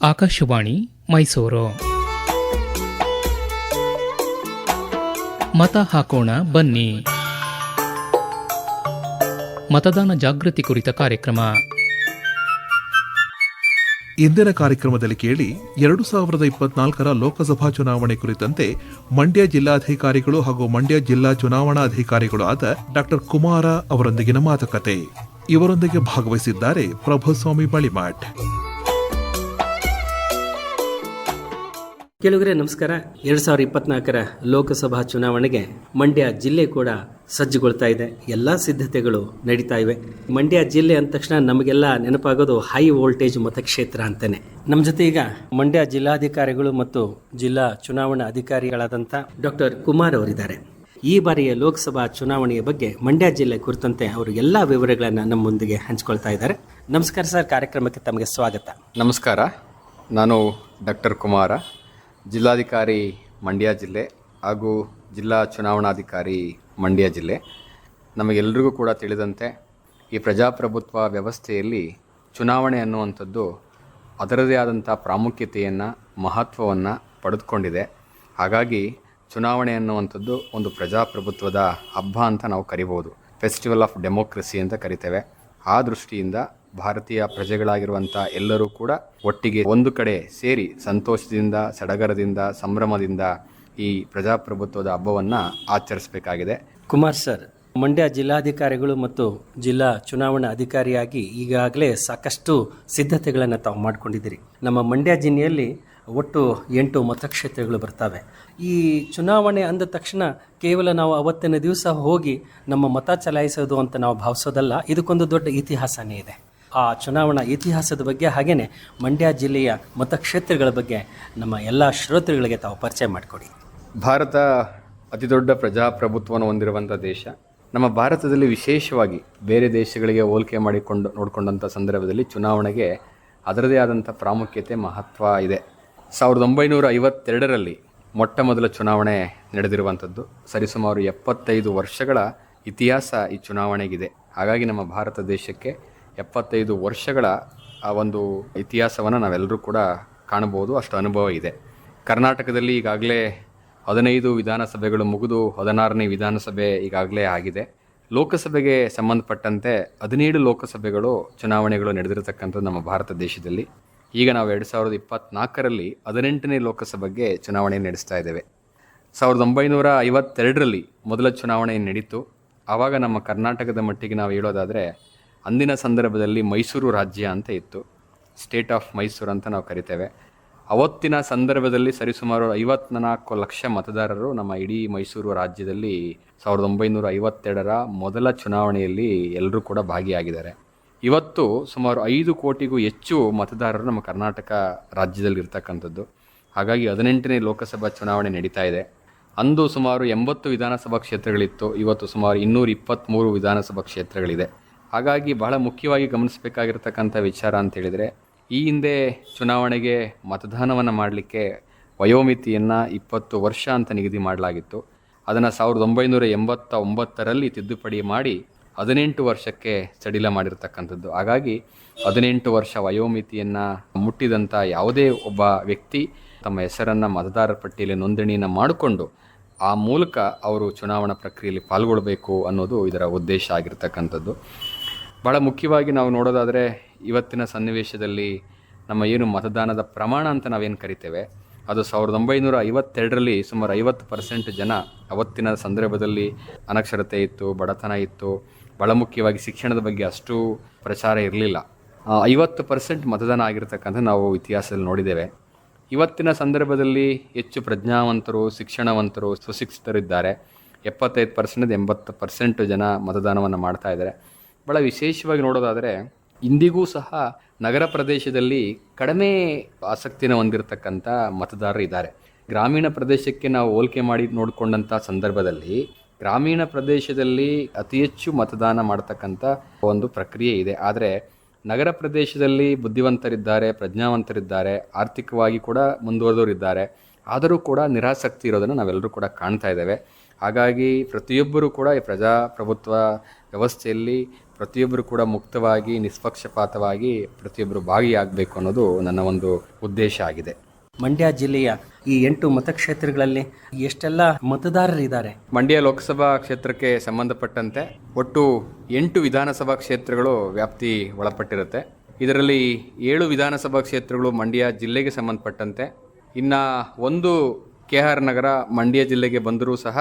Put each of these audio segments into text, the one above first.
ಆಕಾಶವಾಣಿ ಮೈಸೂರು. ಮತ ಹಾಕೋಣ ಬನ್ನಿ. ಮತದಾನ ಜಾಗೃತಿ ಕುರಿತ ಕಾರ್ಯಕ್ರಮ. ಇಂದಿನ ಕಾರ್ಯಕ್ರಮದಲ್ಲಿ ಕೇಳಿ ಎರಡು ಸಾವಿರದ ಇಪ್ಪತ್ನಾಲ್ಕರ ಲೋಕಸಭಾ ಚುನಾವಣೆ ಕುರಿತಂತೆ ಮಂಡ್ಯ ಜಿಲ್ಲಾಧಿಕಾರಿಗಳು ಹಾಗೂ ಮಂಡ್ಯ ಜಿಲ್ಲಾ ಚುನಾವಣಾಧಿಕಾರಿಗಳು ಆದ ಡಾಕ್ಟರ್ ಕುಮಾರ ಅವರೊಂದಿಗಿನ ಮಾತುಕತೆ. ಇವರೊಂದಿಗೆ ಭಾಗವಹಿಸಿದ್ದಾರೆ ಪ್ರಭುಸ್ವಾಮಿ ಬಳಿಮಠ್ ಕೆಲವರೇ ನಮಸ್ಕಾರ. ಎರಡ್ ಸಾವಿರದ ಇಪ್ಪತ್ನಾಲ್ಕರ ಲೋಕಸಭಾ ಚುನಾವಣೆಗೆ ಮಂಡ್ಯ ಜಿಲ್ಲೆ ಕೂಡ ಸಜ್ಜುಗೊಳ್ತಾ ಇದೆ. ಎಲ್ಲಾ ಸಿದ್ಧತೆಗಳು ನಡೀತಾ ಇವೆ. ಮಂಡ್ಯ ಜಿಲ್ಲೆ ಅಂದ ತಕ್ಷಣ ನಮಗೆಲ್ಲ ನೆನಪಾಗೋದು ಹೈ ವೋಲ್ಟೇಜ್ ಮತಕ್ಷೇತ್ರ ಅಂತಾನೆ. ನಮ್ಮ ಜೊತೆ ಈಗ ಮಂಡ್ಯ ಜಿಲ್ಲಾಧಿಕಾರಿಗಳು ಮತ್ತು ಜಿಲ್ಲಾ ಚುನಾವಣಾ ಅಧಿಕಾರಿಗಳಾದಂಥ ಡಾಕ್ಟರ್ ಕುಮಾರ್ ಅವರಿದ್ದಾರೆ. ಈ ಬಾರಿಯ ಲೋಕಸಭಾ ಚುನಾವಣೆಯ ಬಗ್ಗೆ ಮಂಡ್ಯ ಜಿಲ್ಲೆ ಕುರಿತಂತೆ ಅವರು ಎಲ್ಲ ವಿವರಗಳನ್ನು ನಮ್ಮ ಮುಂದಿಗೆ ಹಂಚಿಕೊಳ್ತಾ ಇದ್ದಾರೆ. ನಮಸ್ಕಾರ ಸರ್, ಕಾರ್ಯಕ್ರಮಕ್ಕೆ ತಮಗೆ ಸ್ವಾಗತ. ನಮಸ್ಕಾರ. ನಾನು ಡಾಕ್ಟರ್ ಕುಮಾರ. ಜಿಲ್ಲಾಧಿಕಾರಿ ಮಂಡ್ಯ ಜಿಲ್ಲೆ ಹಾಗೂ ಜಿಲ್ಲಾ ಚುನಾವಣಾಧಿಕಾರಿ ಮಂಡ್ಯ ಜಿಲ್ಲೆ. ನಮಗೆಲ್ಲರಿಗೂ ಕೂಡ ತಿಳಿದಂತೆ ಈ ಪ್ರಜಾಪ್ರಭುತ್ವ ವ್ಯವಸ್ಥೆಯಲ್ಲಿ ಚುನಾವಣೆ ಅನ್ನುವಂಥದ್ದು ಅದರದೇ ಆದಂಥ ಪ್ರಾಮುಖ್ಯತೆಯನ್ನು, ಮಹತ್ವವನ್ನು ಪಡೆದುಕೊಂಡಿದೆ. ಹಾಗಾಗಿ ಚುನಾವಣೆ ಅನ್ನುವಂಥದ್ದು ಒಂದು ಪ್ರಜಾಪ್ರಭುತ್ವದ ಹಬ್ಬ ಅಂತ ನಾವು ಕರಿಬೋದು. ಫೆಸ್ಟಿವಲ್ ಆಫ್ ಡೆಮೋಕ್ರಸಿ ಅಂತ ಕರಿತೇವೆ. ಆ ದೃಷ್ಟಿಯಿಂದ ಭಾರತೀಯ ಪ್ರಜೆಗಳಾಗಿರುವಂಥ ಎಲ್ಲರೂ ಕೂಡ ಒಟ್ಟಿಗೆ ಒಂದು ಕಡೆ ಸೇರಿ ಸಂತೋಷದಿಂದ, ಸಡಗರದಿಂದ, ಸಂಭ್ರಮದಿಂದ ಈ ಪ್ರಜಾಪ್ರಭುತ್ವದ ಹಬ್ಬವನ್ನು ಆಚರಿಸಬೇಕಾಗಿದೆ. ಕುಮಾರ್ ಸರ್, ಮಂಡ್ಯ ಜಿಲ್ಲಾಧಿಕಾರಿಗಳು ಮತ್ತು ಜಿಲ್ಲಾ ಚುನಾವಣಾ ಅಧಿಕಾರಿಯಾಗಿ ಈಗಾಗಲೇ ಸಾಕಷ್ಟು ಸಿದ್ಧತೆಗಳನ್ನು ತಾವು ಮಾಡಿಕೊಂಡಿದ್ದೀರಿ. ನಮ್ಮ ಮಂಡ್ಯ ಜಿಲ್ಲೆಯಲ್ಲಿ ಒಟ್ಟು ಎಂಟು ಮತಕ್ಷೇತ್ರಗಳು ಬರ್ತವೆ. ಈ ಚುನಾವಣೆ ಅಂದ ತಕ್ಷಣ ಕೇವಲ ನಾವು ಅವತ್ತಿನ ದಿವಸ ಹೋಗಿ ನಮ್ಮ ಮತ ಚಲಾಯಿಸೋದು ಅಂತ ನಾವು ಭಾವಿಸೋದಲ್ಲ, ಇದಕ್ಕೊಂದು ದೊಡ್ಡ ಇತಿಹಾಸನೇ ಇದೆ. ಆ ಚುನಾವಣಾ ಇತಿಹಾಸದ ಬಗ್ಗೆ ಹಾಗೆಯೇ ಮಂಡ್ಯ ಜಿಲ್ಲೆಯ ಮತಕ್ಷೇತ್ರಗಳ ಬಗ್ಗೆ ನಮ್ಮ ಎಲ್ಲ ಶ್ರೋತೃಗಳಿಗೆ ತಾವು ಪರಿಚಯ ಮಾಡಿಕೊಡಿ. ಭಾರತ ಅತಿದೊಡ್ಡ ಪ್ರಜಾಪ್ರಭುತ್ವವನ್ನು ಹೊಂದಿರುವಂಥ ದೇಶ. ನಮ್ಮ ಭಾರತದಲ್ಲಿ ವಿಶೇಷವಾಗಿ ಬೇರೆ ದೇಶಗಳಿಗೆ ಹೋಲಿಕೆ ಮಾಡಿಕೊಂಡು ನೋಡಿಕೊಂಡಂಥ ಸಂದರ್ಭದಲ್ಲಿ ಚುನಾವಣೆಗೆ ಅದರದೇ ಆದಂಥ ಪ್ರಾಮುಖ್ಯತೆ ಮಹತ್ವ ಇದೆ. ಸಾವಿರದ ಒಂಬೈನೂರ ಐವತ್ತೆರಡರಲ್ಲಿ ಮೊಟ್ಟ ಮೊದಲ ಚುನಾವಣೆ ನಡೆದಿರುವಂಥದ್ದು ಸರಿಸುಮಾರು ಎಪ್ಪತ್ತೈದು ವರ್ಷಗಳ ಇತಿಹಾಸ ಈ ಚುನಾವಣೆಗಿದೆ. ಹಾಗಾಗಿ ನಮ್ಮ ಭಾರತ ದೇಶಕ್ಕೆ ಎಪ್ಪತ್ತೈದು ವರ್ಷಗಳ ಆ ಒಂದು ಇತಿಹಾಸವನ್ನು ನಾವೆಲ್ಲರೂ ಕೂಡ ಕಾಣಬಹುದು. ಅಷ್ಟು ಅನುಭವ ಇದೆ. ಕರ್ನಾಟಕದಲ್ಲಿ ಈಗಾಗಲೇ ಹದಿನೈದು ವಿಧಾನಸಭೆಗಳು ಮುಗಿದು ಹದಿನಾರನೇ ವಿಧಾನಸಭೆ ಈಗಾಗಲೇ ಆಗಿದೆ. ಲೋಕಸಭೆಗೆ ಸಂಬಂಧಪಟ್ಟಂತೆ ಹದಿನೇಳು ಲೋಕಸಭೆಗಳು ಚುನಾವಣೆಗಳು ನಡೆದಿರತಕ್ಕಂಥದ್ದು ನಮ್ಮ ಭಾರತ ದೇಶದಲ್ಲಿ. ಈಗ ನಾವು ಎರಡು ಸಾವಿರದ ಇಪ್ಪತ್ನಾಲ್ಕರಲ್ಲಿ ಹದಿನೆಂಟನೇ ಲೋಕಸಭೆಗೆ ಚುನಾವಣೆ ನಡೆಸ್ತಾ ಇದ್ದೇವೆ. ಸಾವಿರದ ಒಂಬೈನೂರ ಐವತ್ತೆರಡರಲ್ಲಿ ಮೊದಲ ಚುನಾವಣೆ ನಡೀತು. ಆವಾಗ ನಮ್ಮ ಕರ್ನಾಟಕದ ಮಟ್ಟಿಗೆ ನಾವು ಹೇಳೋದಾದರೆ ಅಂದಿನ ಸಂದರ್ಭದಲ್ಲಿ ಮೈಸೂರು ರಾಜ್ಯ ಅಂತ ಇತ್ತು. ಸ್ಟೇಟ್ ಆಫ್ ಮೈಸೂರು ಅಂತ ನಾವು ಕರಿತೇವೆ. ಅವತ್ತಿನ ಸಂದರ್ಭದಲ್ಲಿ ಸರಿಸುಮಾರು ಐವತ್ನಾಲ್ಕು ಲಕ್ಷ ಮತದಾರರು ನಮ್ಮ ಇಡೀ ಮೈಸೂರು ರಾಜ್ಯದಲ್ಲಿ ಸಾವಿರದ ಒಂಬೈನೂರ ಐವತ್ತೆರಡರ ಮೊದಲ ಚುನಾವಣೆಯಲ್ಲಿ ಎಲ್ಲರೂ ಕೂಡ ಭಾಗಿಯಾಗಿದ್ದಾರೆ. ಇವತ್ತು ಸುಮಾರು ಐದು ಕೋಟಿಗೂ ಹೆಚ್ಚು ಮತದಾರರು ನಮ್ಮ ಕರ್ನಾಟಕ ರಾಜ್ಯದಲ್ಲಿ ಇರ್ತಕ್ಕಂಥದ್ದು ಹಾಗಾಗಿ ಹದಿನೆಂಟನೇ ಲೋಕಸಭಾ ಚುನಾವಣೆ ನಡೀತಾ ಇದೆ. ಅಂದು ಸುಮಾರು ಎಂಬತ್ತು ವಿಧಾನಸಭಾ ಕ್ಷೇತ್ರಗಳಿತ್ತು. ಇವತ್ತು ಸುಮಾರು ಇನ್ನೂರ ಇಪ್ಪತ್ತ್ಮೂರು ವಿಧಾನಸಭಾ ಕ್ಷೇತ್ರಗಳಿದೆ. ಹಾಗಾಗಿ ಬಹಳ ಮುಖ್ಯವಾಗಿ ಗಮನಿಸಬೇಕಾಗಿರ್ತಕ್ಕಂಥ ವಿಚಾರ ಅಂತೇಳಿದರೆ ಈ ಹಿಂದೆ ಚುನಾವಣೆಗೆ ಮತದಾನವನ್ನು ಮಾಡಲಿಕ್ಕೆ ವಯೋಮಿತಿಯನ್ನು ಇಪ್ಪತ್ತು ವರ್ಷ ಅಂತ ನಿಗದಿ ಮಾಡಲಾಗಿತ್ತು. ಅದನ್ನು ಸಾವಿರದ ಒಂಬೈನೂರ ಎಂಬತ್ತ ಒಂಬತ್ತರಲ್ಲಿ ತಿದ್ದುಪಡಿ ಮಾಡಿ ಹದಿನೆಂಟು ವರ್ಷಕ್ಕೆ ಸಡಿಲ ಮಾಡಿರ್ತಕ್ಕಂಥದ್ದು. ಹಾಗಾಗಿ ಹದಿನೆಂಟು ವರ್ಷ ವಯೋಮಿತಿಯನ್ನು ಮುಟ್ಟಿದಂಥ ಯಾವುದೇ ಒಬ್ಬ ವ್ಯಕ್ತಿ ತಮ್ಮ ಹೆಸರನ್ನು ಮತದಾರರ ಪಟ್ಟಿಯಲ್ಲಿ ನೋಂದಣಿಯನ್ನು ಮಾಡಿಕೊಂಡು ಆ ಮೂಲಕ ಅವರು ಚುನಾವಣಾ ಪ್ರಕ್ರಿಯೆಯಲ್ಲಿ ಪಾಲ್ಗೊಳ್ಳಬೇಕು ಅನ್ನೋದು ಇದರ ಉದ್ದೇಶ ಆಗಿರ್ತಕ್ಕಂಥದ್ದು. ಭಾಳ ಮುಖ್ಯವಾಗಿ ನಾವು ನೋಡೋದಾದರೆ ಇವತ್ತಿನ ಸನ್ನಿವೇಶದಲ್ಲಿ ನಮ್ಮ ಏನು ಮತದಾನದ ಪ್ರಮಾಣ ಅಂತ ನಾವೇನು ಕರಿತೇವೆ, ಅದು ಸಾವಿರದ ಒಂಬೈನೂರ ಐವತ್ತೆರಡರಲ್ಲಿ ಸುಮಾರು ಐವತ್ತು ಪರ್ಸೆಂಟ್ ಜನ ಅವತ್ತಿನ ಸಂದರ್ಭದಲ್ಲಿ ಅನಕ್ಷರತೆ ಇತ್ತು, ಬಡತನ ಇತ್ತು. ಬಹಳ ಮುಖ್ಯವಾಗಿ ಶಿಕ್ಷಣದ ಬಗ್ಗೆ ಅಷ್ಟು ಪ್ರಚಾರ ಇರಲಿಲ್ಲ. ಐವತ್ತು ಪರ್ಸೆಂಟ್ ಮತದಾನ ಆಗಿರ್ತಕ್ಕಂಥ ನಾವು ಇತಿಹಾಸದಲ್ಲಿ ನೋಡಿದ್ದೇವೆ. ಇವತ್ತಿನ ಸಂದರ್ಭದಲ್ಲಿ ಹೆಚ್ಚು ಪ್ರಜ್ಞಾವಂತರು, ಶಿಕ್ಷಣವಂತರು ಸುಶಿಕ್ಷಿತರಿದ್ದಾರೆ ಎಪ್ಪತ್ತೈದು ಪರ್ಸೆಂಟ್ ಎಂಬತ್ತು ಪರ್ಸೆಂಟ್ ಜನ ಮತದಾನವನ್ನು ಮಾಡ್ತಾ ಇದ್ದಾರೆ. ಭಾಳ ವಿಶೇಷವಾಗಿ ನೋಡೋದಾದರೆ ಇಂದಿಗೂ ಸಹ ನಗರ ಪ್ರದೇಶದಲ್ಲಿ ಕಡಿಮೆ ಆಸಕ್ತಿನ ಹೊಂದಿರತಕ್ಕಂಥ ಮತದಾರರು ಇದ್ದಾರೆ. ಗ್ರಾಮೀಣ ಪ್ರದೇಶಕ್ಕೆ ನಾವು ಹೋಲಿಕೆ ಮಾಡಿ ನೋಡಿಕೊಂಡಂಥ ಸಂದರ್ಭದಲ್ಲಿ ಗ್ರಾಮೀಣ ಪ್ರದೇಶದಲ್ಲಿ ಅತಿ ಹೆಚ್ಚು ಮತದಾನ ಮಾಡ್ತಕ್ಕಂಥ ಒಂದು ಪ್ರಕ್ರಿಯೆ ಇದೆ. ಆದರೆ ನಗರ ಪ್ರದೇಶದಲ್ಲಿ ಬುದ್ಧಿವಂತರಿದ್ದಾರೆ, ಪ್ರಜ್ಞಾವಂತರಿದ್ದಾರೆ, ಆರ್ಥಿಕವಾಗಿ ಕೂಡ ಮುಂದುವರೆದವರಿದ್ದಾರೆ. ಆದರೂ ಕೂಡ ನಿರಾಸಕ್ತಿ ಇರೋದನ್ನು ನಾವೆಲ್ಲರೂ ಕೂಡ ಕಾಣ್ತಾ ಇದ್ದೇವೆ. ಹಾಗಾಗಿ ಪ್ರತಿಯೊಬ್ಬರೂ ಕೂಡ ಈ ಪ್ರಜಾಪ್ರಭುತ್ವ ವ್ಯವಸ್ಥೆಯಲ್ಲಿ ಪ್ರತಿಯೊಬ್ಬರು ಕೂಡ ಮುಕ್ತವಾಗಿ ನಿಷ್ಪಕ್ಷಪಾತವಾಗಿ ಪ್ರತಿಯೊಬ್ಬರು ಭಾಗಿಯಾಗಬೇಕು ಅನ್ನೋದು ನನ್ನ ಒಂದು ಉದ್ದೇಶ ಆಗಿದೆ. ಮಂಡ್ಯ ಜಿಲ್ಲೆಯ ಈ ಎಂಟು ಮತಕ್ಷೇತ್ರಗಳಲ್ಲಿ ಎಷ್ಟೆಲ್ಲ ಮತದಾರರಿದ್ದಾರೆ ಮಂಡ್ಯ ಲೋಕಸಭಾ ಕ್ಷೇತ್ರಕ್ಕೆ ಸಂಬಂಧಪಟ್ಟಂತೆ ಒಟ್ಟು ಎಂಟು ವಿಧಾನಸಭಾ ಕ್ಷೇತ್ರಗಳು ವ್ಯಾಪ್ತಿ ಒಳಪಟ್ಟಿರುತ್ತೆ. ಇದರಲ್ಲಿ ಏಳು ವಿಧಾನಸಭಾ ಕ್ಷೇತ್ರಗಳು ಮಂಡ್ಯ ಜಿಲ್ಲೆಗೆ ಸಂಬಂಧಪಟ್ಟಂತೆ. ಇನ್ನು ಒಂದು ಕೆ ಆರ್ ನಗರ ಮಂಡ್ಯ ಜಿಲ್ಲೆಗೆ ಬಂದರೂ ಸಹ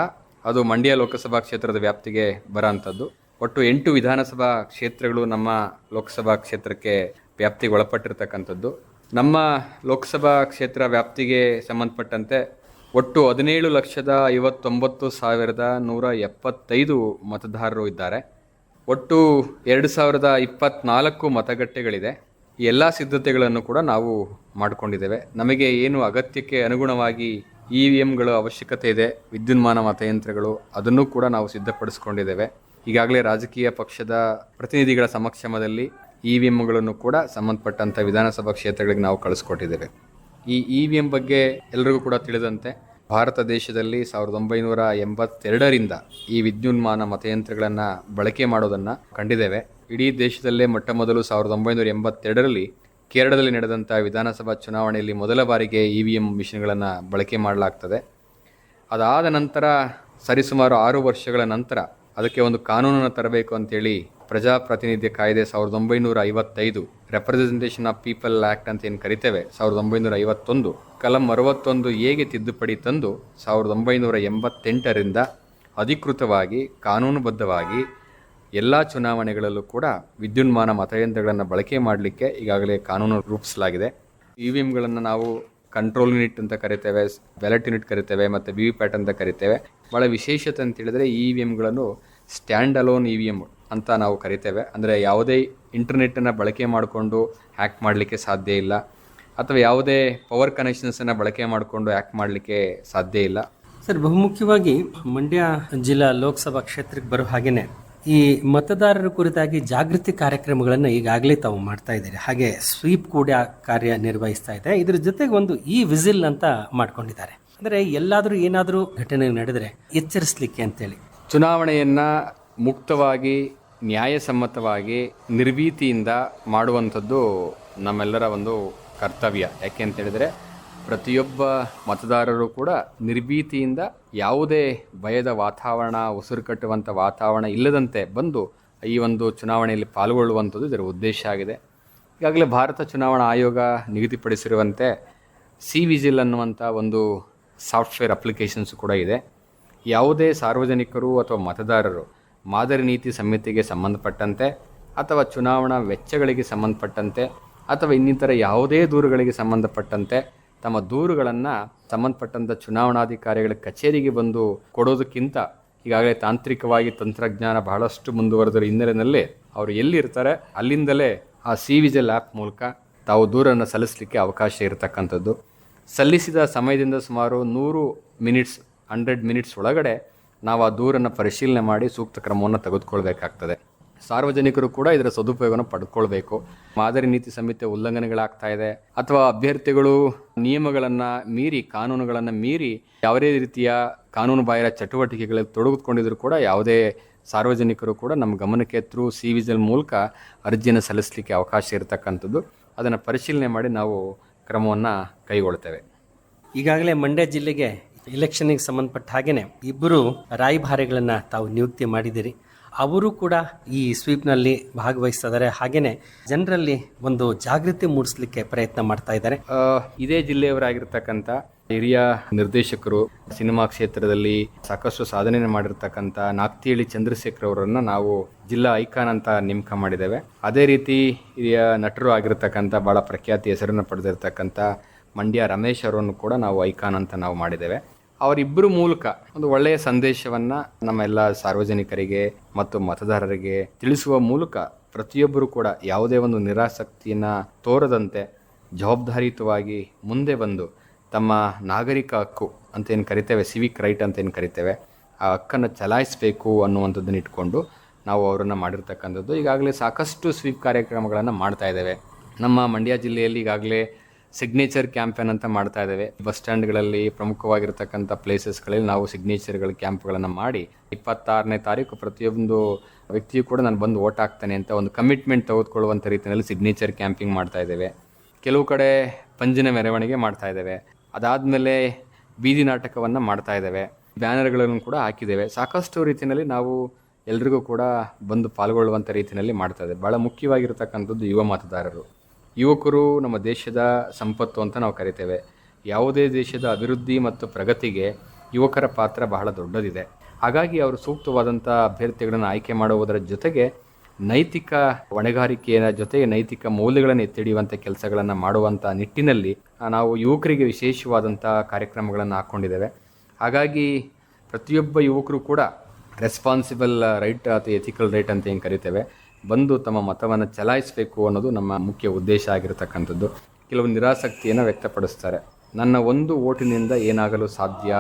ಅದು ಮಂಡ್ಯ ಲೋಕಸಭಾ ಕ್ಷೇತ್ರದ ವ್ಯಾಪ್ತಿಗೆ ಬರೋಂಥದ್ದು. ಒಟ್ಟು ಎಂಟು ವಿಧಾನಸಭಾ ಕ್ಷೇತ್ರಗಳು ನಮ್ಮ ಲೋಕಸಭಾ ಕ್ಷೇತ್ರಕ್ಕೆ ವ್ಯಾಪ್ತಿಗೆ ಒಳಪಟ್ಟಿರ್ತಕ್ಕಂಥದ್ದು ನಮ್ಮ ಲೋಕಸಭಾ ಕ್ಷೇತ್ರ ವ್ಯಾಪ್ತಿಗೆ ಸಂಬಂಧಪಟ್ಟಂತೆ ಒಟ್ಟು ಹದಿನೇಳು ಲಕ್ಷದ ಐವತ್ತೊಂಬತ್ತು ಸಾವಿರದ ನೂರ ಎಪ್ಪತ್ತೈದು ಮತದಾರರು ಇದ್ದಾರೆ. ಒಟ್ಟು ಎರಡು ಸಾವಿರದ ಇಪ್ಪತ್ನಾಲ್ಕು ಮತಗಟ್ಟೆಗಳಿದೆ. ಈ ಎಲ್ಲ ಸಿದ್ಧತೆಗಳನ್ನು ಕೂಡ ನಾವು ಮಾಡಿಕೊಂಡಿದ್ದೇವೆ. ನಮಗೆ ಏನು ಅಗತ್ಯಕ್ಕೆ ಅನುಗುಣವಾಗಿ ಇ ವಿ ಎಮ್ಗಳ ಅವಶ್ಯಕತೆ ಇದೆ, ವಿದ್ಯುನ್ಮಾನ ಮತಯಂತ್ರಗಳು ಅದನ್ನು ಕೂಡ ನಾವು ಸಿದ್ಧಪಡಿಸ್ಕೊಂಡಿದ್ದೇವೆ. ಈಗಾಗಲೇ ರಾಜಕೀಯ ಪಕ್ಷದ ಪ್ರತಿನಿಧಿಗಳ ಸಮಕ್ಷಮದಲ್ಲಿ ಇ ವಿ ಎಮ್ಗಳನ್ನು ಕೂಡ ಸಂಬಂಧಪಟ್ಟಂಥ ವಿಧಾನಸಭಾ ಕ್ಷೇತ್ರಗಳಿಗೆ ನಾವು ಕಳಿಸ್ಕೊಟ್ಟಿದ್ದೇವೆ. ಈ ಇ ವಿ ಎಂ ಬಗ್ಗೆ ಎಲ್ರಿಗೂ ಕೂಡ ತಿಳಿದಂತೆ ಭಾರತ ದೇಶದಲ್ಲಿ ಸಾವಿರದ ಒಂಬೈನೂರ ಎಂಬತ್ತೆರಡರಿಂದ ಈ ವಿದ್ಯುನ್ಮಾನ ಮತಯಂತ್ರಗಳನ್ನು ಬಳಕೆ ಮಾಡೋದನ್ನು ಕಂಡಿದ್ದೇವೆ. ಇಡೀ ದೇಶದಲ್ಲೇ ಮೊಟ್ಟ ಮೊದಲು ಸಾವಿರದ ಒಂಬೈನೂರ ಎಂಬತ್ತೆರಡರಲ್ಲಿ ಕೇರಳದಲ್ಲಿ ನಡೆದಂಥ ವಿಧಾನಸಭಾ ಚುನಾವಣೆಯಲ್ಲಿ ಮೊದಲ ಬಾರಿಗೆ ಇ ವಿ ಎಂ ಮಿಷಿನ್ಗಳನ್ನು ಬಳಕೆ ಮಾಡಲಾಗ್ತದೆ. ಅದಾದ ನಂತರ ಸರಿಸುಮಾರು ಆರು ವರ್ಷಗಳ ನಂತರ ಅದಕ್ಕೆ ಒಂದು ಕಾನೂನನ್ನು ತರಬೇಕು ಅಂತೇಳಿ ಪ್ರಜಾಪ್ರತಿನಿಧ್ಯ ಕಾಯ್ದೆ ಸಾವಿರದ ಒಂಬೈನೂರ ಐವತ್ತೈದು ರೆಪ್ರೆಸೆಂಟೇಷನ್ ಆಫ್ ಪೀಪಲ್ ಆ್ಯಕ್ಟ್ ಅಂತ ಏನು ಕರಿತೇವೆ? ಸಾವಿರದ ಒಂಬೈನೂರ ಐವತ್ತೊಂದು. ಕಲಂ ಅರವತ್ತೊಂದು ಎಗೆ ತಿದ್ದುಪಡಿ ತಂದು ಸಾವಿರದ ಒಂಬೈನೂರ ಎಂಬತ್ತೆಂಟರಿಂದ ಅಧಿಕೃತವಾಗಿ, ಕಾನೂನುಬದ್ಧವಾಗಿ ಎಲ್ಲ ಚುನಾವಣೆಗಳಲ್ಲೂ ಕೂಡ ವಿದ್ಯುನ್ಮಾನ ಮತಯಂತ್ರಗಳನ್ನು ಬಳಕೆ ಮಾಡಲಿಕ್ಕೆ ಈಗಾಗಲೇ ಕಾನೂನು ರೂಪಿಸಲಾಗಿದೆ. ಇ ವಿ ಎಮ್ಗಳನ್ನು ನಾವು ಕಂಟ್ರೋಲ್ ಯೂನಿಟ್ ಅಂತ ಕರಿತೇವೆ ಬ್ಯಾಲೆಟ್ ಯೂನಿಟ್ ಕರಿತೇವೆ ಮತ್ತು ವಿ ವಿ ಪ್ಯಾಟ್ ಅಂತ ಕರಿತೇವೆ. ಭಾಳ ವಿಶೇಷತೆ ಅಂತ ಹೇಳಿದ್ರೆ E V ಎಮ್ಗಳನ್ನು stand alone E V M ಅಂತ ನಾವು ಕರಿತೇವೆ. ಅಂದರೆ ಯಾವುದೇ ಇಂಟರ್ನೆಟ್ಟನ್ನು ಬಳಕೆ ಮಾಡಿಕೊಂಡು ಹ್ಯಾಕ್ ಮಾಡಲಿಕ್ಕೆ ಸಾಧ್ಯ ಇಲ್ಲ. ಅಥವಾ ಯಾವುದೇ ಪವರ್ ಕನೆಕ್ಷನ್ಸನ್ನು ಬಳಕೆ ಮಾಡಿಕೊಂಡು ಹ್ಯಾಕ್ ಮಾಡಲಿಕ್ಕೆ ಸಾಧ್ಯ ಇಲ್ಲ. ಸರ್, ಬಹುಮುಖ್ಯವಾಗಿ ಮಂಡ್ಯ ಜಿಲ್ಲಾ ಲೋಕಸಭಾ ಕ್ಷೇತ್ರಕ್ಕೆ ಬರೋ ಹಾಗೇನೆ ಈ ಮತದಾರರ ಕುರಿತಾಗಿ ಜಾಗೃತಿ ಕಾರ್ಯಕ್ರಮಗಳನ್ನು ಈಗಾಗಲೇ ತಾವು ಮಾಡ್ತಾ ಇದ್ದೀರಿ. ಹಾಗೆ ಸ್ವೀಪ್ ಕೂಡ ಕಾರ್ಯ ನಿರ್ವಹಿಸ್ತಾ ಇದೆ. ಇದ್ರ ಜೊತೆಗೆ ಒಂದು ಈ ವಿಸಿಲ್ ಅಂತ ಮಾಡ್ಕೊಂಡಿದ್ದಾರೆ. ಅಂದರೆ ಎಲ್ಲಾದರೂ ಏನಾದರೂ ಘಟನೆ ನಡೆದರೆ ಎಚ್ಚರಿಸಲಿಕ್ಕೆ ಅಂತೇಳಿ. ಚುನಾವಣೆಯನ್ನು ಮುಕ್ತವಾಗಿ, ನ್ಯಾಯಸಮ್ಮತವಾಗಿ, ನಿರ್ಭೀತಿಯಿಂದ ಮಾಡುವಂಥದ್ದು ನಮ್ಮೆಲ್ಲರ ಒಂದು ಕರ್ತವ್ಯ. ಯಾಕೆ ಅಂತ ಹೇಳಿದರೆ ಪ್ರತಿಯೊಬ್ಬ ಮತದಾರರು ಕೂಡ ನಿರ್ಭೀತಿಯಿಂದ ಯಾವುದೇ ಭಯದ ವಾತಾವರಣ, ಉಸಿರು ಕಟ್ಟುವಂಥ ವಾತಾವರಣ ಇಲ್ಲದಂತೆ ಬಂದು ಈ ಒಂದು ಚುನಾವಣೆಯಲ್ಲಿ ಪಾಲ್ಗೊಳ್ಳುವಂಥದ್ದು ಇದರ ಉದ್ದೇಶ ಆಗಿದೆ. ಈಗಾಗಲೇ ಭಾರತ ಚುನಾವಣಾ ಆಯೋಗ ನಿಗದಿಪಡಿಸಿರುವಂತೆ ಸಿ ವಿಜಿಲ್ ಅನ್ನುವಂಥ ಒಂದು ಸಾಫ್ಟ್ವೇರ್ ಅಪ್ಲಿಕೇಶನ್ಸ್ ಕೂಡ ಇದೆ. ಯಾವುದೇ ಸಾರ್ವಜನಿಕರು ಅಥವಾ ಮತದಾರರು ಮಾದರಿ ನೀತಿ ಸಂಹಿತೆಗೆ ಸಂಬಂಧಪಟ್ಟಂತೆ ಅಥವಾ ಚುನಾವಣಾ ವೆಚ್ಚಗಳಿಗೆ ಸಂಬಂಧಪಟ್ಟಂತೆ ಅಥವಾ ಇನ್ನಿತರ ಯಾವುದೇ ದೂರುಗಳಿಗೆ ಸಂಬಂಧಪಟ್ಟಂತೆ ತಮ್ಮ ದೂರುಗಳನ್ನು ಸಂಬಂಧಪಟ್ಟಂಥ ಚುನಾವಣಾಧಿಕಾರಿಗಳ ಕಚೇರಿಗೆ ಬಂದು ಕೊಡೋದಕ್ಕಿಂತ ಈಗಾಗಲೇ ತಾಂತ್ರಿಕವಾಗಿ ತಂತ್ರಜ್ಞಾನ ಬಹಳಷ್ಟು ಮುಂದುವರೆದ ಹಿನ್ನೆಲೆಯಲ್ಲಿ ಅವರು ಎಲ್ಲಿರ್ತಾರೆ? ಅಲ್ಲಿಂದಲೇ ಆ ಸಿ ವಿಜಿಲ್ ಆ್ಯಪ್ ಮೂಲಕ ತಾವು ದೂರನ್ನು ಸಲ್ಲಿಸಲಿಕ್ಕೆ ಅವಕಾಶ ಇರತಕ್ಕಂಥದ್ದು. ಸಲ್ಲಿಸಿದ ಸಮಯದಿಂದ ಸುಮಾರು ನೂರು ಮಿನಿಟ್ಸ್, ಹಂಡ್ರೆಡ್ ಮಿನಿಟ್ಸ್ ಒಳಗಡೆ ನಾವು ಆ ದೂರನ್ನು ಪರಿಶೀಲನೆ ಮಾಡಿ ಸೂಕ್ತ ಕ್ರಮವನ್ನು ತೆಗೆದುಕೊಳ್ಬೇಕಾಗ್ತದೆ. ಸಾರ್ವಜನಿಕರು ಕೂಡ ಇದರ ಸದುಪಯೋಗವನ್ನು ಪಡ್ಕೊಳ್ಬೇಕು. ಮಾದರಿ ನೀತಿ ಸಂಹಿತೆ ಉಲ್ಲಂಘನೆಗಳಾಗ್ತಾ ಇದೆ. ಅಥವಾ ಅಭ್ಯರ್ಥಿಗಳು ನಿಯಮಗಳನ್ನು ಮೀರಿ, ಕಾನೂನುಗಳನ್ನು ಮೀರಿ ಯಾವುದೇ ರೀತಿಯ ಕಾನೂನು ಬಾಹಿರ ಚಟುವಟಿಕೆಗಳಲ್ಲಿ ತೊಡಗಿಕೊಂಡಿದ್ರು ಕೂಡ ಯಾವುದೇ ಸಾರ್ವಜನಿಕರು ಕೂಡ ನಮ್ಮ ಗಮನಕ್ಕೆ ಥ್ರೂ ಸಿ ವಿಜಿಲ್ ಮೂಲಕ ಅರ್ಜಿಯನ್ನು ಸಲ್ಲಿಸಲಿಕ್ಕೆ ಅವಕಾಶ ಇರತಕ್ಕಂಥದ್ದು. ಅದನ್ನು ಪರಿಶೀಲನೆ ಮಾಡಿ ನಾವು ಕ್ರಮವನ್ನು ಕೈಗೊಳ್ತೇವೆ. ಈಗಾಗಲೇ ಮಂಡ್ಯ ಜಿಲ್ಲೆಗೆ ಇಲೆಕ್ಷನ್ಗೆ ಸಂಬಂಧಪಟ್ಟ ಹಾಗೆಯೇ ಇಬ್ಬರು ರಾಯಭಾರಿಗಳನ್ನು ತಾವು ನಿಯುಕ್ತಿ ಮಾಡಿದ್ದೀರಿ. ಅವರು ಕೂಡ ಈ ಸ್ವೀಪ್ನಲ್ಲಿ ಭಾಗವಹಿಸ್ತಿದ್ದಾರೆ. ಹಾಗೆಯೇ ಹಾಗೇನೆ ಜನರಲ್ಲಿ ಒಂದು ಜಾಗೃತಿ ಮೂಡಿಸಲಿಕ್ಕೆ ಪ್ರಯತ್ನ ಮಾಡ್ತಾ ಇದ್ದಾರೆ. ಇದೇ ಜಿಲ್ಲೆಯವರಾಗಿರ್ತಕ್ಕಂಥ ಹಿರಿಯ ನಿರ್ದೇಶಕರು, ಸಿನಿಮಾ ಕ್ಷೇತ್ರದಲ್ಲಿ ಸಾಕಷ್ಟು ಸಾಧನೆ ಮಾಡಿರ್ತಕ್ಕಂಥ ನಾಕ್ತಿಹಳ್ಳಿ ಚಂದ್ರಶೇಖರ್ ಅವರನ್ನು ನಾವು ಜಿಲ್ಲಾ ಐಕಾನ್ ಅಂತ ನೇಮಕ ಮಾಡಿದ್ದೇವೆ. ಅದೇ ರೀತಿ ಹಿರಿಯ ನಟರು ಆಗಿರ್ತಕ್ಕಂಥ, ಬಹಳ ಪ್ರಖ್ಯಾತಿ ಹೆಸರನ್ನು ಪಡೆದಿರ್ತಕ್ಕಂಥ ಮಂಡ್ಯ ರಮೇಶ್ ಅವರನ್ನು ಕೂಡ ನಾವು ಐಕಾನ್ ಅಂತ ನಾವು ಮಾಡಿದ್ದೇವೆ. ಅವರಿಬ್ಬರ ಮೂಲಕ ಒಂದು ಒಳ್ಳೆಯ ಸಂದೇಶವನ್ನ ನಮ್ಮ ಎಲ್ಲ ಸಾರ್ವಜನಿಕರಿಗೆ ಮತ್ತು ಮತದಾರರಿಗೆ ತಿಳಿಸುವ ಮೂಲಕ ಪ್ರತಿಯೊಬ್ಬರು ಕೂಡ ಯಾವುದೇ ಒಂದು ನಿರಾಸಕ್ತಿಯನ್ನ ತೋರದಂತೆ ಜವಾಬ್ದಾರಿಯುತವಾಗಿ ಮುಂದೆ ಬಂದು ತಮ್ಮ ನಾಗರಿಕ ಹಕ್ಕು ಅಂತ ಏನು ಕರಿತೇವೆ ಸಿವಿಕ್ ರೈಟ್ ಅಂತ ಏನು ಕರಿತೇವೆ, ಆ ಹಕ್ಕನ್ನು ಚಲಾಯಿಸಬೇಕು ಅನ್ನುವಂಥದ್ದನ್ನು ಇಟ್ಕೊಂಡು ನಾವು ಅವರನ್ನು ಮಾಡಿರ್ತಕ್ಕಂಥದ್ದು. ಈಗಾಗಲೇ ಸಾಕಷ್ಟು ಸ್ವೀಪ್ ಕಾರ್ಯಕ್ರಮಗಳನ್ನು ಮಾಡ್ತಾ ಇದ್ದೇವೆ. ನಮ್ಮ ಮಂಡ್ಯ ಜಿಲ್ಲೆಯಲ್ಲಿ ಈಗಾಗಲೇ ಸಿಗ್ನೇಚರ್ ಕ್ಯಾಂಪೇನ್ ಅಂತ ಮಾಡ್ತಾ ಇದ್ದೇವೆ. ಬಸ್ ಸ್ಟ್ಯಾಂಡ್ಗಳಲ್ಲಿ ಪ್ರಮುಖವಾಗಿರ್ತಕ್ಕಂಥ ಪ್ಲೇಸಸ್ಗಳಲ್ಲಿ ನಾವು ಸಿಗ್ನೇಚರ್ಗಳ ಕ್ಯಾಂಪ್ಗಳನ್ನು ಮಾಡಿ, ಇಪ್ಪತ್ತಾರನೇ ತಾರೀಕು ಪ್ರತಿಯೊಂದು ವ್ಯಕ್ತಿಯು ಕೂಡ ನಾನು ಬಂದು ಓಟ್ ಹಾಕ್ತೇನೆ ಅಂತ ಒಂದು ಕಮಿಟ್ಮೆಂಟ್ ತೆಗೆದುಕೊಳ್ಳುವಂಥ ರೀತಿಯಲ್ಲಿ ಸಿಗ್ನೇಚರ್ ಕ್ಯಾಂಪಿಂಗ್ ಮಾಡ್ತಾ ಇದ್ದೇವೆ. ಕೆಲವು ಕಡೆ ಪಂಜಿನ ಮೆರವಣಿಗೆ ಮಾಡ್ತಾ ಇದ್ದೇವೆ. ಅದಾದಮೇಲೆ ಬೀದಿ ನಾಟಕವನ್ನು ಮಾಡ್ತಾ ಇದ್ದೇವೆ. ಬ್ಯಾನರ್ಗಳನ್ನು ಕೂಡ ಹಾಕಿದ್ದೇವೆ. ಸಾಕಷ್ಟು ರೀತಿಯಲ್ಲಿ ನಾವು ಎಲ್ರಿಗೂ ಕೂಡ ಬಂದು ಪಾಲ್ಗೊಳ್ಳುವಂಥ ರೀತಿಯಲ್ಲಿ ಮಾಡ್ತಾ ಇದ್ದೇವೆ. ಭಾಳ ಮುಖ್ಯವಾಗಿರ್ತಕ್ಕಂಥದ್ದು ಯುವ ಮತದಾರರು. ಯುವಕರು ನಮ್ಮ ದೇಶದ ಸಂಪತ್ತು ಅಂತ ನಾವು ಕರಿತೇವೆ. ಯಾವುದೇ ದೇಶದ ಅಭಿವೃದ್ಧಿ ಮತ್ತು ಪ್ರಗತಿಗೆ ಯುವಕರ ಪಾತ್ರ ಬಹಳ ದೊಡ್ಡದಿದೆ. ಹಾಗಾಗಿ ಅವರು ಸೂಕ್ತವಾದಂಥ ಅಭ್ಯರ್ಥಿಗಳನ್ನು ಆಯ್ಕೆ ಮಾಡುವುದರ ಜೊತೆಗೆ ನೈತಿಕ ಹೊಣೆಗಾರಿಕೆಯ ಜೊತೆಗೆ ನೈತಿಕ ಮೌಲ್ಯಗಳನ್ನು ಎತ್ತಿಡಿಯುವಂಥ ಕೆಲಸಗಳನ್ನು ಮಾಡುವಂಥ ನಿಟ್ಟಿನಲ್ಲಿ ನಾವು ಯುವಕರಿಗೆ ವಿಶೇಷವಾದಂಥ ಕಾರ್ಯಕ್ರಮಗಳನ್ನು ಹಾಕ್ಕೊಂಡಿದ್ದೇವೆ. ಹಾಗಾಗಿ ಪ್ರತಿಯೊಬ್ಬ ಯುವಕರು ಕೂಡ ರೆಸ್ಪಾನ್ಸಿಬಲ್ ರೈಟ್ ಅಥವಾ ಎಥಿಕಲ್ ರೈಟ್ ಅಂತ ಏನು ಕರಿತೇವೆ. ಬಂದು ತಮ್ಮ ಮತವನ್ನು ಚಲಾಯಿಸಬೇಕು ಅನ್ನೋದು ನಮ್ಮ ಮುಖ್ಯ ಉದ್ದೇಶ ಆಗಿರತಕ್ಕಂಥದ್ದು. ಕೆಲವು ನಿರಾಸಕ್ತಿಯನ್ನು ವ್ಯಕ್ತಪಡಿಸ್ತಾರೆ. ನನ್ನ ಒಂದು ಓಟಿನಿಂದ ಏನಾಗಲು ಸಾಧ್ಯ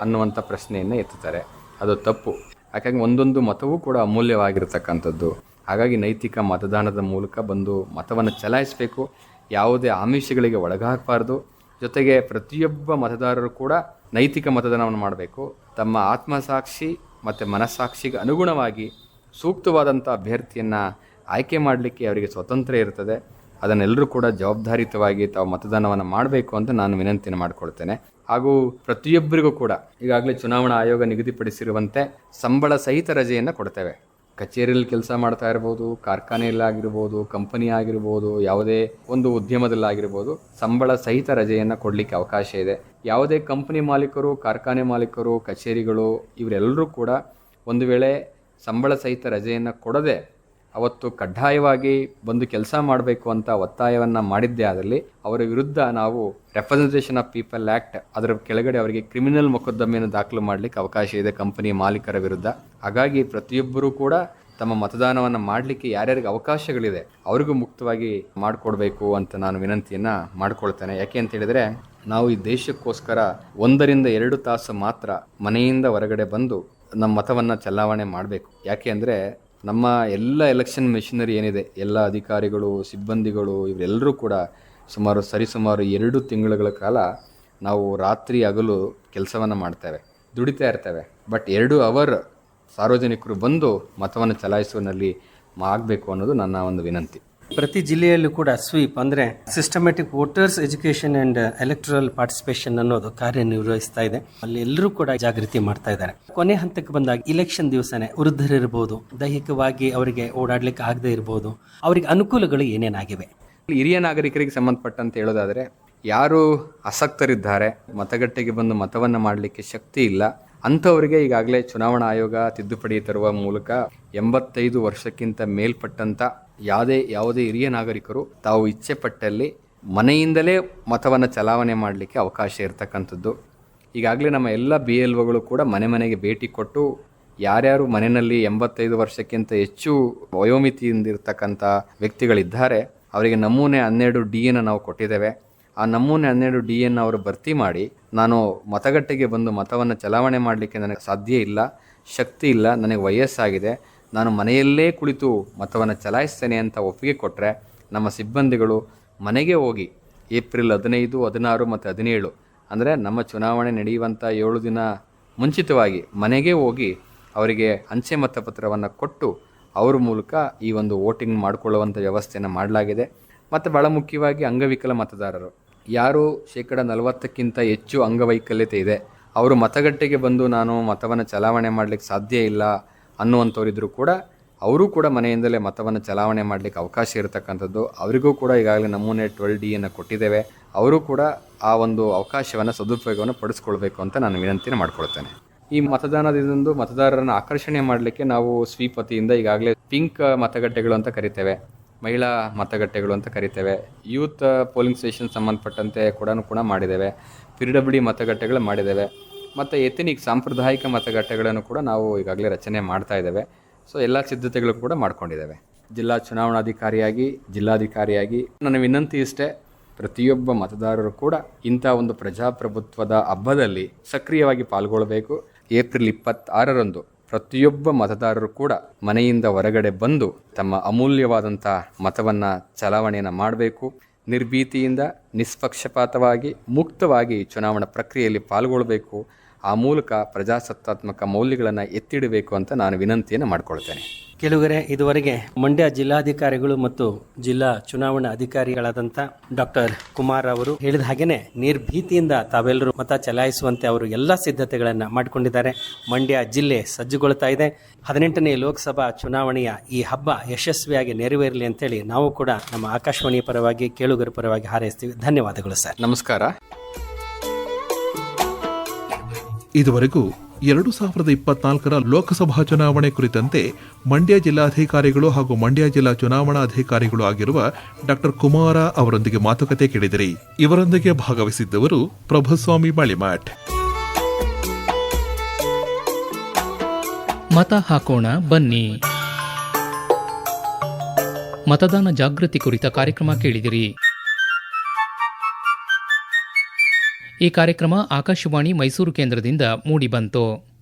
ಅನ್ನುವಂಥ ಪ್ರಶ್ನೆಯನ್ನು ಎತ್ತುತ್ತಾರೆ. ಅದು ತಪ್ಪು. ಯಾಕಂದ್ರೆ ಒಂದೊಂದು ಮತವೂ ಕೂಡ ಅಮೂಲ್ಯವಾಗಿರತಕ್ಕಂಥದ್ದು. ಹಾಗಾಗಿ ನೈತಿಕ ಮತದಾನದ ಮೂಲಕ ಬಂದು ಮತವನ್ನು ಚಲಾಯಿಸಬೇಕು. ಯಾವುದೇ ಆಮಿಷಗಳಿಗೆ ಒಳಗಾಗಬಾರ್ದು. ಜೊತೆಗೆ ಪ್ರತಿಯೊಬ್ಬ ಮತದಾರರು ಕೂಡ ನೈತಿಕ ಮತದಾನವನ್ನು ಮಾಡಬೇಕು. ತಮ್ಮ ಆತ್ಮಸಾಕ್ಷಿ ಮತ್ತು ಮನಸ್ಸಾಕ್ಷಿಗೆ ಅನುಗುಣವಾಗಿ ಸೂಕ್ತವಾದಂಥ ಅಭ್ಯರ್ಥಿಯನ್ನು ಆಯ್ಕೆ ಮಾಡಲಿಕ್ಕೆ ಅವರಿಗೆ ಸ್ವತಂತ್ರ ಇರ್ತದೆ. ಅದನ್ನೆಲ್ಲರೂ ಕೂಡ ಜವಾಬ್ದಾರಿತವಾಗಿ ತಾವು ಮತದಾನವನ್ನು ಮಾಡಬೇಕು ಅಂತ ನಾನು ವಿನಂತಿಯನ್ನು ಮಾಡಿಕೊಳ್ತೇನೆ. ಹಾಗೂ ಪ್ರತಿಯೊಬ್ಬರಿಗೂ ಕೂಡ ಈಗಾಗಲೇ ಚುನಾವಣಾ ಆಯೋಗ ನಿಗದಿಪಡಿಸಿರುವಂತೆ ಸಂಬಳ ಸಹಿತ ರಜೆಯನ್ನು ಕೊಡ್ತೇವೆ. ಕಚೇರಿಯಲ್ಲಿ ಕೆಲಸ ಮಾಡ್ತಾ ಇರ್ಬೋದು ಕಾರ್ಖಾನೆಯಲ್ಲಾಗಿರ್ಬೋದು ಕಂಪನಿ ಆಗಿರ್ಬೋದು, ಯಾವುದೇ ಒಂದು ಉದ್ಯಮದಲ್ಲಾಗಿರ್ಬೋದು ಸಂಬಳ ಸಹಿತ ರಜೆಯನ್ನು ಕೊಡಲಿಕ್ಕೆ ಅವಕಾಶ ಇದೆ. ಯಾವುದೇ ಕಂಪನಿ ಮಾಲೀಕರು, ಕಾರ್ಖಾನೆ ಮಾಲೀಕರು, ಕಚೇರಿಗಳು ಇವರೆಲ್ಲರೂ ಕೂಡ ಒಂದು ವೇಳೆ ಸಂಬಳ ಸಹಿತ ರಜೆಯನ್ನು ಕೊಡದೆ ಅವತ್ತು ಕಡ್ಡಾಯವಾಗಿ ಬಂದು ಕೆಲಸ ಮಾಡಬೇಕು ಅಂತ ಒತ್ತಾಯವನ್ನು ಮಾಡಿದ್ದೇ ಆದಲ್ಲಿ ಅವರ ವಿರುದ್ಧ ನಾವು ರೆಪ್ರೆಸೆಂಟೇಷನ್ ಆಫ್ ಪೀಪಲ್ ಆ್ಯಕ್ಟ್ ಅದರ ಕೆಳಗಡೆ ಅವರಿಗೆ ಕ್ರಿಮಿನಲ್ ಮೊಕದ್ದಮೆಯನ್ನು ದಾಖಲು ಮಾಡಲಿಕ್ಕೆ ಅವಕಾಶ ಇದೆ ಕಂಪನಿ ಮಾಲೀಕರ ವಿರುದ್ಧ. ಹಾಗಾಗಿ ಪ್ರತಿಯೊಬ್ಬರೂ ಕೂಡ ತಮ್ಮ ಮತದಾನವನ್ನು ಮಾಡಲಿಕ್ಕೆ ಯಾರ್ಯಾರಿಗೆ ಅವಕಾಶಗಳಿದೆ ಅವರಿಗೂ ಮುಕ್ತವಾಗಿ ಮಾಡಿಕೊಡ್ಬೇಕು ಅಂತ ನಾನು ವಿನಂತಿಯನ್ನು ಮಾಡ್ಕೊಳ್ತೇನೆ. ಯಾಕೆ ಅಂತ ಹೇಳಿದರೆ ನಾವು ಈ ದೇಶಕ್ಕೋಸ್ಕರ ಒಂದರಿಂದ ಎರಡು ತಾಸು ಮಾತ್ರ ಮನೆಯಿಂದ ಹೊರಗಡೆ ಬಂದು ನಮ್ಮ ಮತವನ್ನು ಚಲಾವಣೆ ಮಾಡಬೇಕು. ಯಾಕೆ ಅಂದರೆ ನಮ್ಮ ಎಲ್ಲ ಎಲೆಕ್ಷನ್ ಮೆಷಿನರಿ ಏನಿದೆ, ಎಲ್ಲ ಅಧಿಕಾರಿಗಳು, ಸಿಬ್ಬಂದಿಗಳು ಇವರೆಲ್ಲರೂ ಕೂಡ ಸುಮಾರು ಸರಿಸುಮಾರು ಎರಡು ತಿಂಗಳುಗಳ ಕಾಲ ನಾವು ರಾತ್ರಿ ಹಗಲು ಕೆಲಸವನ್ನು ಮಾಡ್ತೇವೆ, ದುಡಿತಾ ಇರ್ತೇವೆ. ಬಟ್ ಎರಡು ಅವರ್ ಸಾರ್ವಜನಿಕರು ಬಂದು ಮತವನ್ನು ಚಲಾಯಿಸುವಲ್ಲಿ ಆಗಬೇಕು ಅನ್ನೋದು ನನ್ನ ಒಂದು ವಿನಂತಿ. ಪ್ರತಿ ಜಿಲ್ಲೆಯಲ್ಲೂ ಕೂಡ ಸ್ವೀಪ್ ಅಂದ್ರೆ systematic voters education and electoral participation ಅನ್ನೋದು ಕಾರ್ಯನಿರ್ವಹಿಸ್ತಾ ಇದೆ. ಅಲ್ಲಿ ಎಲ್ಲರೂ ಕೂಡ ಜಾಗೃತಿ ಮಾಡ್ತಾ ಇದ್ದಾರೆ. ಕೊನೆ ಹಂತಕ್ಕೆ ಬಂದಾಗ ಇಲೆಕ್ಷನ್ ದಿವಸನೇ ವೃದ್ಧರಿರ್ಬೋದು, ದೈಹಿಕವಾಗಿ ಅವರಿಗೆ ಓಡಾಡ್ಲಿಕ್ಕೆ ಆಗದೆ ಇರ್ಬೋದು, ಅವರಿಗೆ ಅನುಕೂಲಗಳು ಏನೇನಾಗಿವೆ? ಹಿರಿಯ ನಾಗರಿಕರಿಗೆ ಸಂಬಂಧಪಟ್ಟಂತ ಹೇಳೋದಾದರೆ, ಯಾರು ಆಸಕ್ತರಿದ್ದಾರೆ, ಮತಗಟ್ಟೆಗೆ ಬಂದು ಮತವನ್ನು ಮಾಡಲಿಕ್ಕೆ ಶಕ್ತಿ ಇಲ್ಲ, ಅಂಥವರಿಗೆ ಈಗಾಗಲೇ ಚುನಾವಣಾ ಆಯೋಗ ತಿದ್ದುಪಡಿ ತರುವ ಮೂಲಕ ಎಂಬತ್ತೈದು ವರ್ಷಕ್ಕಿಂತ ಮೇಲ್ಪಟ್ಟಂಥ ಯಾವುದೇ ಯಾವುದೇ ಹಿರಿಯ ನಾಗರಿಕರು ತಾವು ಇಚ್ಛೆ ಪಟ್ಟಲ್ಲಿ ಮನೆಯಿಂದಲೇ ಮತವನ್ನು ಚಲಾವಣೆ ಮಾಡಲಿಕ್ಕೆ ಅವಕಾಶ ಇರತಕ್ಕಂಥದ್ದು. ಈಗಾಗಲೇ ನಮ್ಮ ಎಲ್ಲ ಬಿ ಎಲ್ ಒಗಳು ಕೂಡ ಮನೆ ಮನೆಗೆ ಭೇಟಿ ಕೊಟ್ಟು ಯಾರ್ಯಾರು ಮನೆಯಲ್ಲಿ ಎಂಬತ್ತೈದು ವರ್ಷಕ್ಕಿಂತ ಹೆಚ್ಚು ವಯೋಮಿತಿಯಿಂದಿರ್ತಕ್ಕಂಥ ವ್ಯಕ್ತಿಗಳಿದ್ದಾರೆ, ಅವರಿಗೆ ನಮೂನೆ ಹನ್ನೆರಡು ಡಿ ಅನ್ನು ನಾವು ಕೊಟ್ಟಿದ್ದೇವೆ. ಆ ನಮೂನೆ ಹನ್ನೆರಡು ಡಿ ಅನ್ನು ಅವರು ಭರ್ತಿ ಮಾಡಿ ನಾನು ಮತಗಟ್ಟೆಗೆ ಬಂದು ಮತವನ್ನು ಚಲಾವಣೆ ಮಾಡಲಿಕ್ಕೆ ನನಗೆ ಸಾಧ್ಯ ಇಲ್ಲ, ಶಕ್ತಿ ಇಲ್ಲ, ನನಗೆ ವಯಸ್ಸಾಗಿದೆ. ನಾನು ಮನೆಯಲ್ಲೇ ಕುಳಿತು ಮತವನ್ನು ಚಲಾಯಿಸ್ತೇನೆ ಅಂತ ಒಪ್ಪಿಗೆ ಕೊಟ್ಟರೆ ನಮ್ಮ ಸಿಬ್ಬಂದಿಗಳು ಮನೆಗೆ ಹೋಗಿ ಏಪ್ರಿಲ್ ಹದಿನೈದು, ಹದಿನಾರು ಮತ್ತು ಹದಿನೇಳು, ಅಂದರೆ ನಮ್ಮ ಚುನಾವಣೆ ನಡೆಯುವಂಥ ಏಳು ದಿನ ಮುಂಚಿತವಾಗಿ ಮನೆಗೆ ಹೋಗಿ ಅವರಿಗೆ ಅಂಚೆ ಮತಪತ್ರವನ್ನು ಕೊಟ್ಟು ಅವ್ರ ಮೂಲಕ ಈ ಒಂದು ವೋಟಿಂಗ್ ಮಾಡಿಕೊಳ್ಳುವಂಥ ವ್ಯವಸ್ಥೆಯನ್ನು ಮಾಡಲಾಗಿದೆ. ಮತ್ತು ಭಾಳ ಮುಖ್ಯವಾಗಿ ಅಂಗವಿಕಲ ಮತದಾರರು. ಯಾರು ಶೇಕಡ ನಲವತ್ತಕ್ಕಿಂತ ಹೆಚ್ಚು ಅಂಗವೈಕಲ್ಯತೆ ಇದೆ. ಅವರು ಮತಗಟ್ಟೆಗೆ ಬಂದು ನಾನು ಮತವನ್ನು ಚಲಾವಣೆ ಮಾಡಲಿಕ್ಕೆ ಸಾಧ್ಯ ಇಲ್ಲ. ಅನ್ನುವಂಥವ್ರಿದ್ರು ಕೂಡ ಅವರು ಕೂಡ ಮನೆಯಿಂದಲೇ ಮತವನ್ನು ಚಲಾವಣೆ ಮಾಡಲಿಕ್ಕೆ ಅವಕಾಶ ಇರತಕ್ಕಂಥದ್ದು. ಅವರಿಗೂ ಕೂಡ ಈಗಾಗಲೇ ನಮೂನೆ ಟ್ವೆಲ್ ಡಿಯನ್ನು ಕೊಟ್ಟಿದ್ದೇವೆ. ಅವರು ಕೂಡ ಆ ಒಂದು ಅವಕಾಶವನ್ನು, ಸದುಪಯೋಗವನ್ನು ಪಡಿಸ್ಕೊಳ್ಬೇಕು ಅಂತ ನಾನು ವಿನಂತಿನ ಮಾಡ್ಕೊಳ್ತೇನೆ. ಈ ಮತದಾನದಿಂದ ಮತದಾರರನ್ನು ಆಕರ್ಷಣೆ ಮಾಡಲಿಕ್ಕೆ ನಾವು ಸ್ವೀಪ್ ವತಿಯಿಂದ ಈಗಾಗಲೇ ಪಿಂಕ್ ಮತಗಟ್ಟೆಗಳು ಅಂತ ಕರಿತೇವೆ, ಮಹಿಳಾ ಮತಗಟ್ಟೆಗಳು ಅಂತ ಕರಿತೇವೆ, ಯೂತ್ ಪೋಲಿಂಗ್ ಸ್ಟೇಷನ್ ಸಂಬಂಧಪಟ್ಟಂತೆ ಕೂಡ ಕೂಡ ಮಾಡಿದ್ದೇವೆ, ಪಿ ಮತಗಟ್ಟೆಗಳು ಮಾಡಿದ್ದೇವೆ. ಮತ್ತು ಎಥನಿಕ್ ಸಾಂಪ್ರದಾಯಿಕ ಮತಗಟ್ಟೆಗಳನ್ನು ಕೂಡ ನಾವು ಈಗಾಗಲೇ ರಚನೆ ಮಾಡ್ತಾ ಇದ್ದೇವೆ. ಸೊ ಎಲ್ಲ ಸಿದ್ಧತೆಗಳು ಕೂಡ ಮಾಡ್ಕೊಂಡಿದ್ದೇವೆ. ಜಿಲ್ಲಾ ಚುನಾವಣಾಧಿಕಾರಿಯಾಗಿ, ಜಿಲ್ಲಾಧಿಕಾರಿಯಾಗಿ ನನ್ನ ವಿನಂತಿ ಇಷ್ಟೇ, ಪ್ರತಿಯೊಬ್ಬ ಮತದಾರರು ಕೂಡ ಇಂಥ ಒಂದು ಪ್ರಜಾಪ್ರಭುತ್ವದ ಹಬ್ಬದಲ್ಲಿ ಸಕ್ರಿಯವಾಗಿ ಪಾಲ್ಗೊಳ್ಳಬೇಕು ಏಪ್ರಿಲ್ ಇಪ್ಪತ್ತಾರರಂದು ಪ್ರತಿಯೊಬ್ಬ ಮತದಾರರು ಕೂಡ ಮನೆಯಿಂದ ಹೊರಗಡೆ ಬಂದು ತಮ್ಮ ಅಮೂಲ್ಯವಾದಂಥ ಮತವನ್ನು ಚಲಾವಣೆಯನ್ನು ಮಾಡಬೇಕು. ನಿರ್ಭೀತಿಯಿಂದ, ನಿಷ್ಪಕ್ಷಪಾತವಾಗಿ, ಮುಕ್ತವಾಗಿ ಚುನಾವಣಾ ಪ್ರಕ್ರಿಯೆಯಲ್ಲಿ ಪಾಲ್ಗೊಳ್ಳಬೇಕು ಆ ಮೂಲಕ ಪ್ರಜಾಸತ್ತಾತ್ಮಕ ಮೌಲ್ಯಗಳನ್ನು ಎತ್ತಿಡಬೇಕು ಅಂತ ನಾನು ವಿನಂತಿಯನ್ನು ಮಾಡಿಕೊಳ್ತೇನೆ. ಕೆಲವರೆ ಇದುವರೆಗೆ ಮಂಡ್ಯ ಜಿಲ್ಲಾಧಿಕಾರಿಗಳು ಮತ್ತು ಜಿಲ್ಲಾ ಚುನಾವಣಾ ಅಧಿಕಾರಿಗಳಾದಂಥ ಡಾಕ್ಟರ್ ಕುಮಾರ್ ಅವರು ಹೇಳಿದ ಹಾಗೇನೆ ನಿರ್ಭೀತಿಯಿಂದ ತಾವೆಲ್ಲರೂ ಮತ ಚಲಾಯಿಸುವಂತೆ ಅವರು ಎಲ್ಲ ಸಿದ್ಧತೆಗಳನ್ನು ಮಾಡಿಕೊಂಡಿದ್ದಾರೆ. ಮಂಡ್ಯ ಜಿಲ್ಲೆ ಸಜ್ಜುಗೊಳ್ತಾ ಇದೆ. ಹದಿನೆಂಟನೇ ಲೋಕಸಭಾ ಚುನಾವಣೆಯ ಈ ಹಬ್ಬ ಯಶಸ್ವಿಯಾಗಿ ನೆರವೇರಲಿ ಅಂತೇಳಿ ನಾವು ಕೂಡ ನಮ್ಮ ಆಕಾಶವಾಣಿ ಪರವಾಗಿ ಕೇಳುಗರ ಪರವಾಗಿ ಹಾರೈಸ್ತೀವಿ. ಧನ್ಯವಾದಗಳು ಸರ್. ನಮಸ್ಕಾರ. ಇದುವರೆಗೂ ಎರಡು ಸಾವಿರದ ಇಪ್ಪತ್ನಾಲ್ಕರ ಲೋಕಸಭಾ ಚುನಾವಣೆ ಕುರಿತಂತೆ ಮಂಡ್ಯ ಜಿಲ್ಲಾಧಿಕಾರಿಗಳು ಹಾಗೂ ಮಂಡ್ಯ ಜಿಲ್ಲಾ ಚುನಾವಣಾ ಅಧಿಕಾರಿಗಳು ಆಗಿರುವ ಡಾಕ್ಟರ್ ಕುಮಾರ ಅವರೊಂದಿಗೆ ಮಾತುಕತೆ ಕೇಳಿದಿರಿ. ಇವರೊಂದಿಗೆ ಭಾಗವಹಿಸಿದ್ದವರು ಪ್ರಭುಸ್ವಾಮಿ ಮಳಿಮಠ್ ಮತ ಹಾಕೋಣ, ಬನ್ನಿ. ಮತದಾನ ಜಾಗೃತಿ ಕುರಿತ ಕಾರ್ಯಕ್ರಮ ಕೇಳಿದಿರಿ. ಈ ಕಾರ್ಯಕ್ರಮ ಆಕಾಶವಾಣಿ ಮೈಸೂರು ಕೇಂದ್ರದಿಂದ ಮೂಡಿಬಂತು.